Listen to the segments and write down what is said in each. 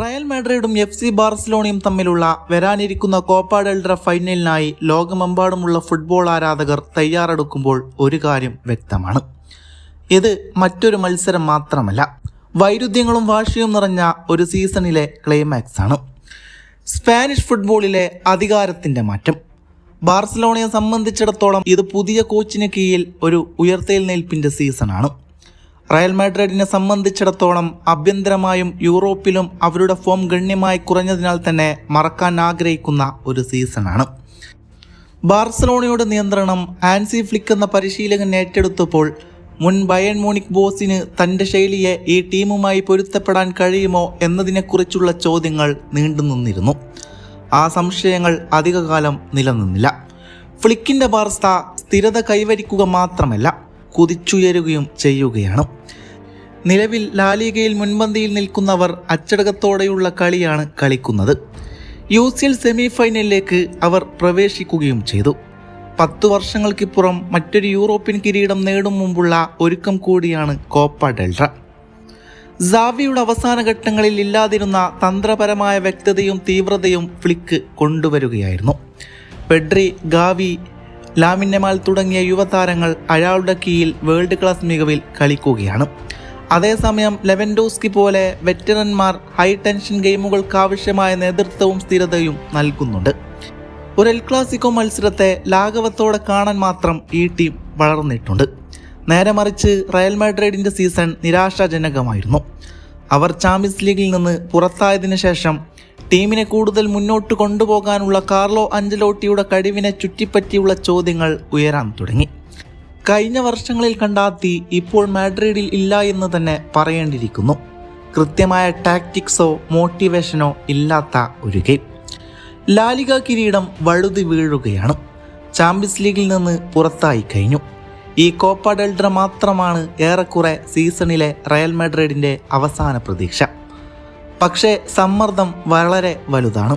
Real മാഡ്രിഡും F C ബാർസലോണയും തമ്മിലുള്ള വരാനിരിക്കുന്ന കോപ്പ ഡെൽഡ്ര ഫൈനലിനായി ലോകമെമ്പാടുമുള്ള ഫുട്ബോൾ ആരാധകർ തയ്യാറെടുക്കുമ്പോൾ ഒരു കാര്യം വ്യക്തമാണ്. ഇത് മറ്റൊരു മത്സരം മാത്രമല്ല. വൈരുദ്ധ്യങ്ങളും വാശിയും നിറഞ്ഞ ഒരു സീസണിലെ ക്ലൈമാക്സ് ആണ്. സ്പാനിഷ് ഫുട്ബോളിലെ അധികാരത്തിന്റെ മാറ്റം. ബാർസലോണയെ സംബന്ധിച്ചിടത്തോളം ഇത് പുതിയ കോച്ചിന് കീഴിൽ ഒരു ഉയർത്തെഴുന്നേൽപ്പിന്റെ സീസണാണ്. റയൽ മാഡ്രിഡിനെ സംബന്ധിച്ചിടത്തോളം ആഭ്യന്തരമായും യൂറോപ്പിലും അവരുടെ ഫോം ഗണ്യമായി കുറഞ്ഞതിനാൽ തന്നെ മറക്കാൻ ആഗ്രഹിക്കുന്ന ഒരു സീസണാണ്. ബാർസലോണയുടെ നിയന്ത്രണം ആൻസി ഫ്ലിക്ക് എന്ന പരിശീലകൻ ഏറ്റെടുത്തപ്പോൾ മുൻ ബയൺ മോണിക് ബോസിന് തന്റെ ശൈലിയെ ഈ ടീമുമായി പൊരുത്തപ്പെടാൻ കഴിയുമോ എന്നതിനെക്കുറിച്ചുള്ള ചോദ്യങ്ങൾ നീണ്ടു നിന്നിരുന്നു. ആ സംശയങ്ങൾ അധികകാലം നിലനിന്നില്ല. ഫ്ലിക്കിന്റെ ബാർസ സ്ഥിരത കൈവരിക്കുക മാത്രമല്ല കുതിച്ചുയരുകയും ചെയ്യുകയാണ്. നിലവിൽ ലാലീഗയിൽ മുൻപന്തിയിൽ നിൽക്കുന്നവർ അച്ചടക്കത്തോടെയുള്ള കളിയാണ് കളിക്കുന്നത്. യു സി എൽ സെമി ഫൈനലിലേക്ക് അവർ പ്രവേശിക്കുകയും ചെയ്തു. പത്തു വർഷങ്ങൾക്കിപ്പുറം മറ്റൊരു യൂറോപ്യൻ കിരീടം നേടും മുമ്പുള്ള ഒരുക്കം കൂടിയാണ് കോപ്പ ഡെൽട്ര സാവിയുടെ അവസാന ഘട്ടങ്ങളിൽ ഇല്ലാതിരുന്ന തന്ത്രപരമായ വ്യക്തതയും തീവ്രതയും ഫ്ലിക്ക് കൊണ്ടുവരികയായിരുന്നു. പെഡ്രി ഗാവി ലാമിന്നമാൽ തുടങ്ങിയ യുവതാരങ്ങൾ അയാളുടെ കീഴിൽ വേൾഡ് ക്ലാസ് മികവിൽ കളിക്കുകയാണ്. അതേസമയം ലെവൻഡോസ്കി പോലെ വെറ്ററന്മാർ ഹൈ ടെൻഷൻ ഗെയിമുകൾക്ക് ആവശ്യമായ നേതൃത്വവും സ്ഥിരതയും നൽകുന്നുണ്ട്. ഒരു എൽ ക്ലാസിക്കോ മത്സരത്തെ ലാഘവത്തോടെ കാണാൻ മാത്രം ഈ ടീം വളർന്നിട്ടുണ്ട്. നേരെ മറിച്ച് റയൽ മാഡ്രിഡിന്റെ സീസൺ നിരാശാജനകമായിരുന്നു. അവർ ചാമ്പ്യൻസ് ലീഗിൽ നിന്ന് പുറത്തായതിനു ശേഷം ടീമിനെ കൂടുതൽ മുന്നോട്ട് കൊണ്ടുപോകാനുള്ള കാർലോ അഞ്ചലോട്ടിയുടെ കഴിവിനെ ചുറ്റിപ്പറ്റിയുള്ള ചോദ്യങ്ങൾ ഉയരാൻ തുടങ്ങി. കഴിഞ്ഞ വർഷങ്ങളിൽ കണ്ടാത്തി ഇപ്പോൾ മാഡ്രിഡിൽ ഇല്ല എന്ന് തന്നെ പറയേണ്ടിയിരിക്കുന്നു. കൃത്യമായ ടാക്ടിക്സോ മോട്ടിവേഷനോ ഇല്ലാത്ത ഒരു ഗെയിം. ലാലിക കിരീടം വഴുതി വീഴുകയാണ്. ചാമ്പ്യൻസ് ലീഗിൽ നിന്ന് പുറത്തായി കഴിഞ്ഞു. ഈ കോപ്പ ഡെൽഡ്ര മാത്രമാണ് ഏറെക്കുറെ സീസണിലെ റയൽ മെഡ്രിഡിന്റെ അവസാന പ്രതീക്ഷ. പക്ഷേ സമ്മർദ്ദം വളരെ വലുതാണ്.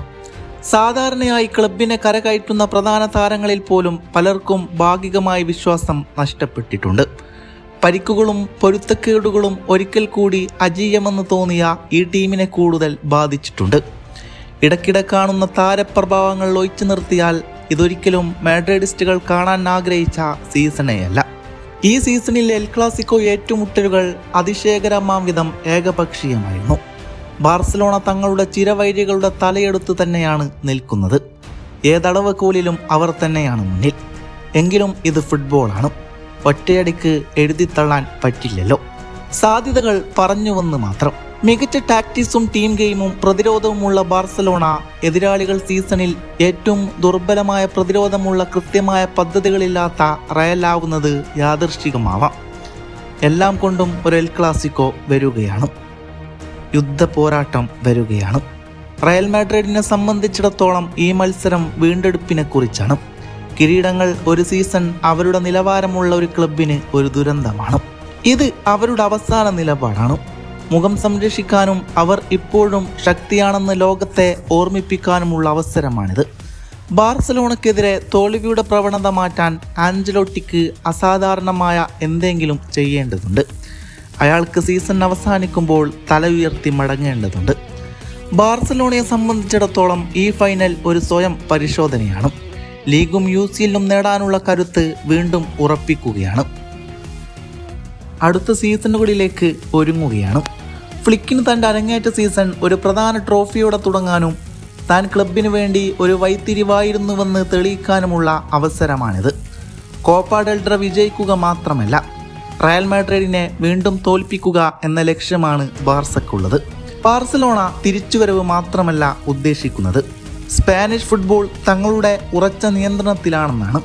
സാധാരണയായി ക്ലബിനെ കരകയറ്റുന്ന പ്രധാന താരങ്ങളിൽ പോലും പലർക്കും ഭാഗികമായ വിശ്വാസം നഷ്ടപ്പെട്ടിട്ടുണ്ട്. പരിക്കുകളും പൊരുത്തക്കേടുകളും ഒരിക്കൽ കൂടി അജീയമെന്ന് തോന്നിയ ഈ ടീമിനെ കൂടുതൽ ബാധിച്ചിട്ടുണ്ട്. ഇടയ്ക്കിടെ കാണുന്ന താരപ്രഭാവങ്ങൾ ഒഴിച്ചു നിർത്തിയാൽ ഇതൊരിക്കലും മാഡ്രിഡിസ്റ്റുകൾ കാണാൻ ആഗ്രഹിച്ച സീസണേയല്ല. ഈ സീസണിൽ എൽ ക്ലാസിക്കോ ഏറ്റുമുട്ടലുകൾ അതിശയകരമാം വിധം ഏകപക്ഷീയമായിരുന്നു. ബാർസലോണ തങ്ങളുടെ ചിരവൈരികളുടെ തലയെടുത്ത് തന്നെയാണ് നിൽക്കുന്നത്. ഏതടവ് കൂലിലും അവർ തന്നെയാണ് മുന്നിൽ. എങ്കിലും ഇത് ഫുട്ബോളാണ്. ഒറ്റയടിക്ക് എഴുതിത്തള്ളാൻ പറ്റില്ലല്ലോ. സാധ്യതകൾ പറഞ്ഞുവെന്ന് മാത്രം. മികച്ച ടാക്ടിക്സും ടീം ഗെയിമും പ്രതിരോധവുമുള്ള ബാർസലോണ എതിരാളികൾ സീസണിൽ ഏറ്റവും ദുർബലമായ പ്രതിരോധമുള്ള കൃത്യമായ പദ്ധതികളില്ലാത്ത റയലാവുന്നത് യാദൃശ്ചികമാവാം. എല്ലാം കൊണ്ടും ഒരു എൽ ക്ലാസിക്കോ വരികയാണ്. യുദ്ധ പോരാട്ടം വരികയാണ്. റയൽ മാഡ്രിഡിനെ സംബന്ധിച്ചിടത്തോളം ഈ മത്സരം വീണ്ടെടുപ്പിനെ കുറിച്ചാണ്. കിരീടങ്ങൾ ഒരു സീസൺ അവരുടെ നിലവാരമുള്ള ഒരു ക്ലബിന് ഒരു ദുരന്തമാണ്. ഇത് അവരുടെ അവസാന നിലപാടാണ്. മുഖം സംരക്ഷിക്കാനും അവർ ഇപ്പോഴും ശക്തിയാണെന്ന് ലോകത്തെ ഓർമ്മിപ്പിക്കാനുമുള്ള അവസരമാണിത്. ബാർസലോണക്കെതിരെ തോൽവിയുടെ പ്രവണത മാറ്റാൻ ആഞ്ചലോട്ടിക്ക് അസാധാരണമായ എന്തെങ്കിലും ചെയ്യേണ്ടതുണ്ട്. അയാൾക്ക് സീസൺ അവസാനിക്കുമ്പോൾ തല ഉയർത്തി മടങ്ങേണ്ടതുണ്ട്. ബാർസലോണയെ സംബന്ധിച്ചിടത്തോളം ഈ ഫൈനൽ ഒരു സ്വയം പരിശോധനയാണ്. ലീഗും യു സിയിലും നേടാനുള്ള കരുത്ത് വീണ്ടും ഉറപ്പിക്കുകയാണ്. അടുത്ത സീസണുകളിലേക്ക് ഒരുങ്ങുകയാണ്. ഫ്ലിക്കിന് തന്റെ അരങ്ങേറ്റ സീസൺ ഒരു പ്രധാന ട്രോഫിയോടെ തുടങ്ങാനും താൻ ക്ലബിന് വേണ്ടി ഒരു വൈത്തിരിവായിരുന്നുവെന്ന് തെളിയിക്കാനുമുള്ള അവസരമാണിത്. കോപ്പ ഡെൽട്ര വിജയിക്കുക മാത്രമല്ല റയൽ മാഡ്രിഡിനെ വീണ്ടും തോൽപ്പിക്കുക എന്ന ലക്ഷ്യമാണ് ബാർസക്കുള്ളത് ബാർസലോണ തിരിച്ചുവരവ് മാത്രമല്ല ഉദ്ദേശിക്കുന്നത്. സ്പാനിഷ് ഫുട്ബോൾ തങ്ങളുടെ ഉറച്ച നിയന്ത്രണത്തിലാണെന്നാണ്.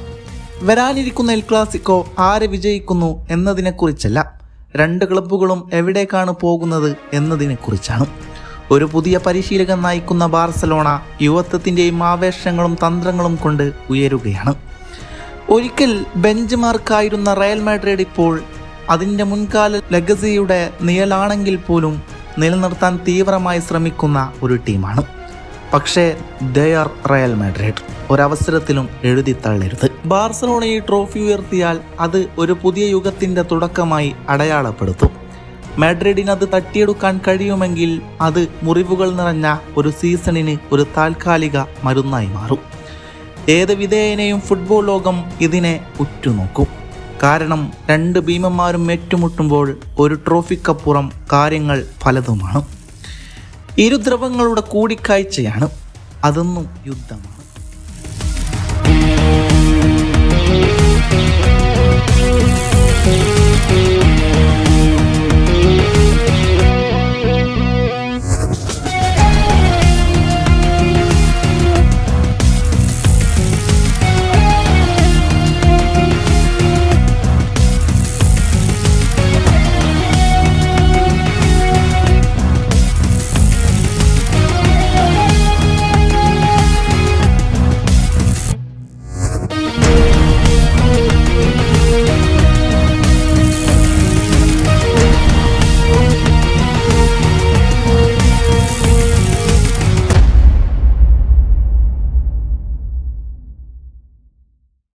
വരാനിരിക്കുന്ന എൽ ക്ലാസിക്കോ ആരെ വിജയിക്കുന്നു എന്നതിനെക്കുറിച്ചല്ല. രണ്ട് ക്ലബ്ബുകളും എവിടേക്കാണ് പോകുന്നത് എന്നതിനെക്കുറിച്ചാണ്. ഒരു പുതിയ പരിശീലകൻ നയിക്കുന്ന ബാർസലോണ യുവത്വത്തിന്റെയും ആവേശങ്ങളും തന്ത്രങ്ങളും കൊണ്ട് ഉയരുകയാണ്. ഒരിക്കൽ ബെഞ്ച് മാർക്കായിരുന്ന റയൽ മാഡ്രിഡ് ഇപ്പോൾ അതിന്റെ മുൻകാല ലെഗസിയുടെ നിഴലാണെങ്കിൽ പോലും നിലനിർത്താൻ തീവ്രമായി ശ്രമിക്കുന്ന ഒരു ടീമാണ്. പക്ഷേ ദയർ റയൽ മാഡ്രിഡ് ഒരവസരത്തിലും എഴുതി തള്ളരുത്. ബാർസലോണ ഈ ട്രോഫി ഉയർത്തിയാൽ അത് ഒരു പുതിയ യുഗത്തിന്റെ തുടക്കമായി അടയാളപ്പെടുത്തും. മാഡ്രിഡിനത് തട്ടിയെടുക്കാൻ കഴിയുമെങ്കിൽ അത് മുറിവുകൾ നിറഞ്ഞ ഒരു സീസണിന് ഒരു താൽക്കാലിക മരുന്നായി മാറും. ഏത് വിധേയനെയും ഫുട്ബോൾ ലോകം ഇതിനെ ഉറ്റുനോക്കും. കാരണം രണ്ട് ഭീമന്മാരും ഏറ്റുമുട്ടുമ്പോൾ ഒരു ട്രോഫിക്കപ്പുറം കാര്യങ്ങൾ പലതുമാണ്. ഇരു ദ്രവങ്ങളുടെ കൂടിക്കാഴ്ചയാണ് അതൊന്നും യുദ്ധമാണ്.